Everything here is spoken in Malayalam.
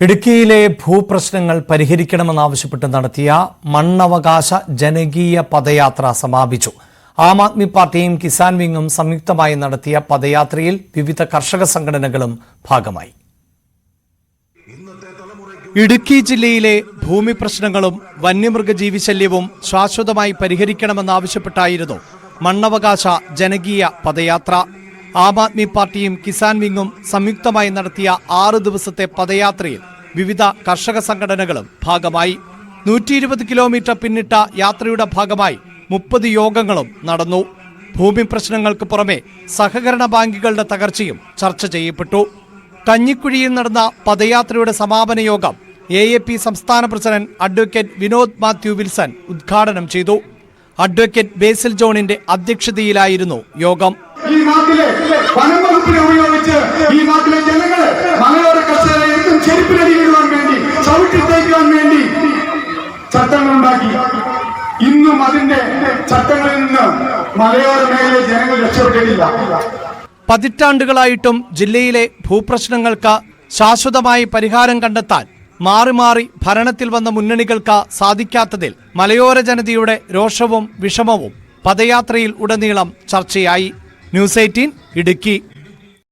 ഇടുക്കിയിലെ ഭൂപ്രശ്നങ്ങൾ പരിഹരിക്കണമെന്നാവശ്യപ്പെട്ട് നടത്തിയ മണ്ണവകാശ ജനകീയ പദയാത്ര സമാപിച്ചു. ആം ആദ്മി പാർട്ടിയും കിസാൻ വിങ്ങും സംയുക്തമായി നടത്തിയ പദയാത്രയിൽ വിവിധ കർഷക സംഘടനകളും ഭാഗമായി. ഇടുക്കി ജില്ലയിലെ ഭൂമി പ്രശ്നങ്ങളും വന്യമൃഗജീവി ശല്യവും ശാശ്വതമായി പരിഹരിക്കണമെന്നാവശ്യപ്പെട്ടായിരുന്നു മണ്ണവകാശ ജനകീയ പദയാത്ര. ആം ആദ്മി പാർട്ടിയും കിസാൻ വിങ്ങും സംയുക്തമായി നടത്തിയ ആറ് ദിവസത്തെ പദയാത്രയിൽ വിവിധ കർഷക സംഘടനകളും ഭാഗമായി. നൂറ്റി ഇരുപത് കിലോമീറ്റർ പിന്നിട്ട യാത്രയുടെ ഭാഗമായി മുപ്പത് യോഗങ്ങളും നടന്നു. ഭൂമി പ്രശ്നങ്ങൾക്ക് പുറമെ സഹകരണ ബാങ്കുകളുടെ തകർച്ചയും ചർച്ച ചെയ്യപ്പെട്ടു. കഞ്ഞിക്കുഴിയിൽ നടന്ന പദയാത്രയുടെ സമാപന യോഗം എ എ പി സംസ്ഥാന പ്രസിഡന്റ് അഡ്വക്കേറ്റ് വിനോദ് മാത്യു വിൽസൺ ഉദ്ഘാടനം ചെയ്തു. അഡ്വക്കേറ്റ് ബേസിൽ ജോണിന്റെ അധ്യക്ഷതയിലായിരുന്നു യോഗം. ഈ നാട്ടിലെ വനം വകുപ്പിനെ ഉപയോഗിച്ച് ഈ നാട്ടിലെ ജനങ്ങളെ മലയോര കർഷകരെ എന്തും ചെരുപ്പിനടിയിടുവാൻ വേണ്ടി ചവിട്ടി തേക്കുവാൻ വേണ്ടി ചട്ടങ്ങൾ ഉണ്ടാക്കി. ഇന്നും അതിന്റെ ചട്ടങ്ങളിൽ നിന്ന് മലയോര മേഖലയിലെ ജനങ്ങൾ രക്ഷപ്പെട്ടിട്ടില്ല. പതിറ്റാണ്ടുകളായിട്ടും ജില്ലയിലെ ഭൂപ്രശ്നങ്ങൾക്ക് ശാശ്വതമായി പരിഹാരം കണ്ടെത്താൻ മാറി മാറി ഭരണത്തിൽ വന്ന മുന്നണികൾക്ക് സാധിക്കാത്തതിൽ മലയോര ജനതയുടെ രോഷവും വിഷമവും പദയാത്രയിൽ ഉടനീളം ചർച്ചയായി. News eighteen Idukki